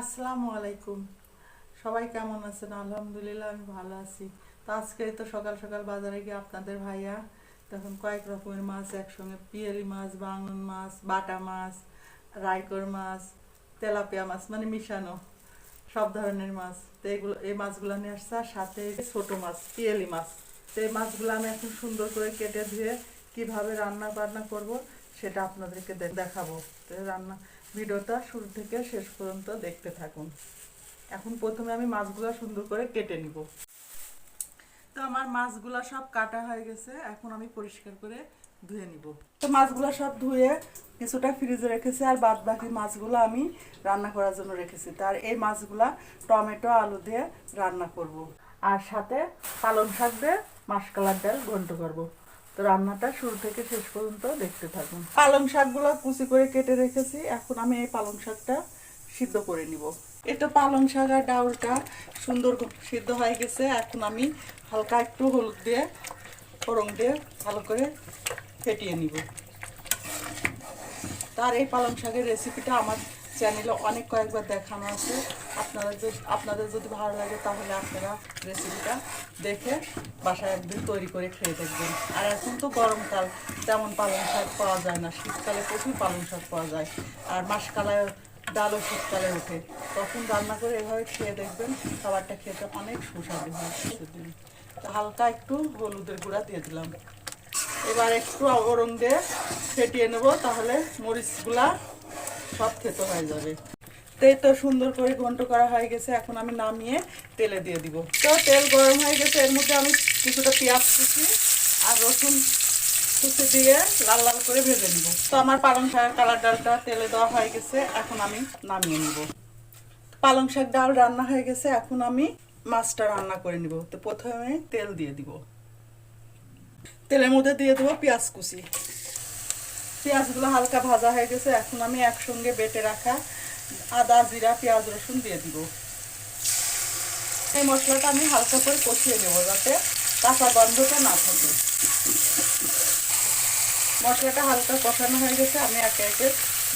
আসসালামু আলাইকুম। সবাই কেমন আছেন? আলহামদুলিল্লাহ, আমি ভালো আছি। তো আজকে তো সকাল সকাল বাজারে গিয়ে আপনাদের ভাইয়া তখন কয়েক রকমের মাছ, একসঙ্গে পিয়ালি মাছ, বাঙন মাছ, বাটা মাছ রাইকর মাছ, তেলাপিয়া মাছ মানে মিশানো, সব ধরনের মাছ। তো এগুলো, এই মাছগুলো নিয়ে আসছে আর সাথে ছোট মাছ, পিয়ালি মাছ। তো এই মাছগুলো আমি এখন সুন্দর করে কেটে ধুয়ে কীভাবে রান্না বান্না করব সেটা আপনাদেরকে দেখাবো। তো রান্না ভিডিওটা শুরু থেকে শেষ পর্যন্ত দেখতে থাকুন এখন প্রথমে আমি মাছগুলো সুন্দর করে কেটে নিব তো আমার মাছগুলো সব কাটা হয়ে গেছে, এখন আমি পরিষ্কার করে ধুয়ে নিব তো মাছগুলো সব ধুয়ে কিছুটা ফ্রিজে রেখেছি আর বাদ বাকি মাছগুলো আমি রান্না করার জন্য রেখেছি তার এই মাছগুলা টমেটো, আলু দিয়ে রান্না করব। আর সাথে পালং শাক দিয়ে মাসকালার ডাল ঘন্ট করব। তো রান্নাটা শুরু থেকে শেষ পর্যন্ত দেখতে থাকুন। পালং শাকগুলো কুচি করে কেটে রেখেছি, এখন আমি এই পালং শাকটা সিদ্ধ করে নিব। এটা পালং শাক আর ডাউলটা সুন্দর সিদ্ধ হয়ে গেছে, এখন আমি হালকা একটু হলুদ দিয়ে, ফোড়ন দিয়ে ভালো করে ফেটিয়ে নিব। তার এই পালং শাকের রেসিপিটা আমার চ্যানেলে অনেক কয়েকবার দেখানো আছে। আপনারা যদি, আপনাদের যদি ভালো লাগে তাহলে আপনারা রেসিপিটা দেখে বাসায় একদিন তৈরি করে খেয়ে দেখবেন। আর এখন তো গরমকাল, তেমন পালং শাক পাওয়া যায় না। শীতকালে প্রচুর পালং শাক পাওয়া যায়। আর মাসকালায় ডালও শীতকালে ওঠে। তখন রান্না করে এভাবে খেয়ে দেখবেন, খাবারটা খেতে অনেক সুস্বাদু হয় হালকা একটু হলুদের গুঁড়া দিয়ে দিলাম। এবার একটু অরং দিয়ে ফেটিয়ে নেব, তাহলে মরিচগুলা সব খেতে হয়ে যাবে। তো তো সুন্দর করে ঘন্ট করা হয়ে গেছে, এখন আমি নামিয়ে তেলে দিয়ে দিব। তো তেল গরম হয়ে গেছে, এর মধ্যে আমি কিছুটা পেঁয়াজ কুচি আর রসুন কুচি দিয়ে লাল লাল করে ভেজে নিব। তো আমার পালং শাকের কালার ডালটা তেলে দেওয়া হয়ে গেছে, এখন আমি নামিয়ে নিব। পালং শাক ডাল রান্না হয়ে গেছে, এখন আমি মাছটা রান্না করে নিব। তো প্রথমে তেল দিয়ে দিব। তেলের মধ্যে দিয়ে দেবো পেঁয়াজ কুচি। পেঁয়াজগুলো হালকা ভাজা হয়ে গেছে, এখন আমি একসঙ্গে বেটে রাখা আদা, জিরা, পেঁয়াজ, রসুন দিয়ে দিব। এই মশলাটা আমি হালকা করে কষিয়ে নেব যাতে কাঁচা গন্ধটা না থাকে। মশলাটা হালকা কষানো হয়ে গেছে, আমি একে একে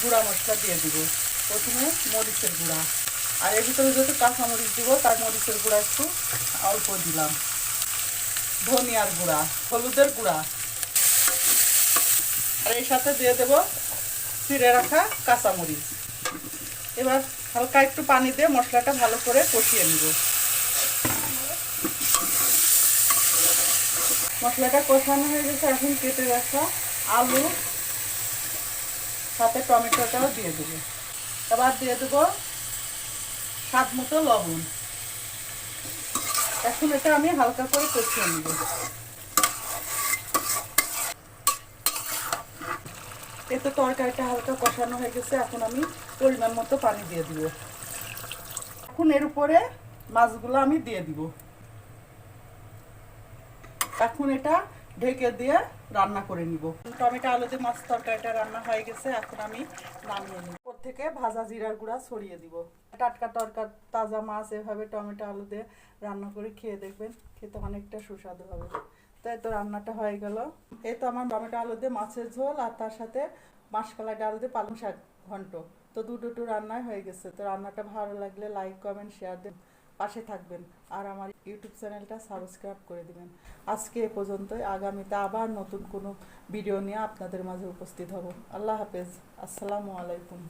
গুঁড়া মশলা দিয়ে দিব। প্রথমে মরিচের গুঁড়া। আর এর ভিতরে যেহেতু কাঁচা মরিচ দিব, তার মরিচের গুঁড়া একটু অল্প দিলাম। ধনিয়ার গুঁড়া, হলুদের গুঁড়া। আর এর সাথে দিয়ে দেব চিড়ে রাখা কাঁচামরিচ। এবার হালকা একটু পানি দিয়ে মশলাটা ভালো করে কষিয়ে নিব। মশলাটা কষানো হয়ে গেছে, এখন কেটে রাখা আলু, সাথে টমেটোটাও দিয়ে দেব। এবার দিয়ে দেব স্বাদ মতো লবণ। এখন এটা আমি হালকা করে কষিয়ে নেব। এতে তরকারিটা হালকা কষানো হয়ে গেছে, এখন আমি পরিমাণ মতো পানি দিয়ে দিব। এখন এর উপরে মাছগুলো আমি দিয়ে দিব। এখন এটা ঢেকে দিয়ে রান্না করে নিব। টমেটো আলুতে মাছ তরকারিটা রান্না হয়ে গেছে, এখন আমি নামিয়ে নিব। ওর থেকে ভাজা জিরার গুঁড়া ছড়িয়ে দিব। টাটকা তরকার তাজা মাছ এভাবে টমেটো আলু দিয়ে রান্না করে খেয়ে দেখবেন, খেতে অনেকটা সুস্বাদু হবে। তাই তো রান্নাটা হয়ে গেল। এই তো আমার টমেটো আলু দিয়ে মাছের ঝোল আর তার সাথে মাসকলাই ডাল দিয়ে পালং শাক ঘন্ট। তো দুটো রান্নাই হয়ে গেছে। তো রান্নাটা ভালো লাগলে লাইক কমেন্ট শেয়ার দেন। পাশে থাকবেন। আর আমার ইউটিউব চ্যানেলটা সাবস্ক্রাইব করে দিবেন। আজকে এ পর্যন্তই। আগামীতে আবার নতুন কোনো ভিডিও নিয়ে আপনাদের মাঝে উপস্থিত হব। আল্লাহ হাফেজ। আসসালামু আলাইকুম।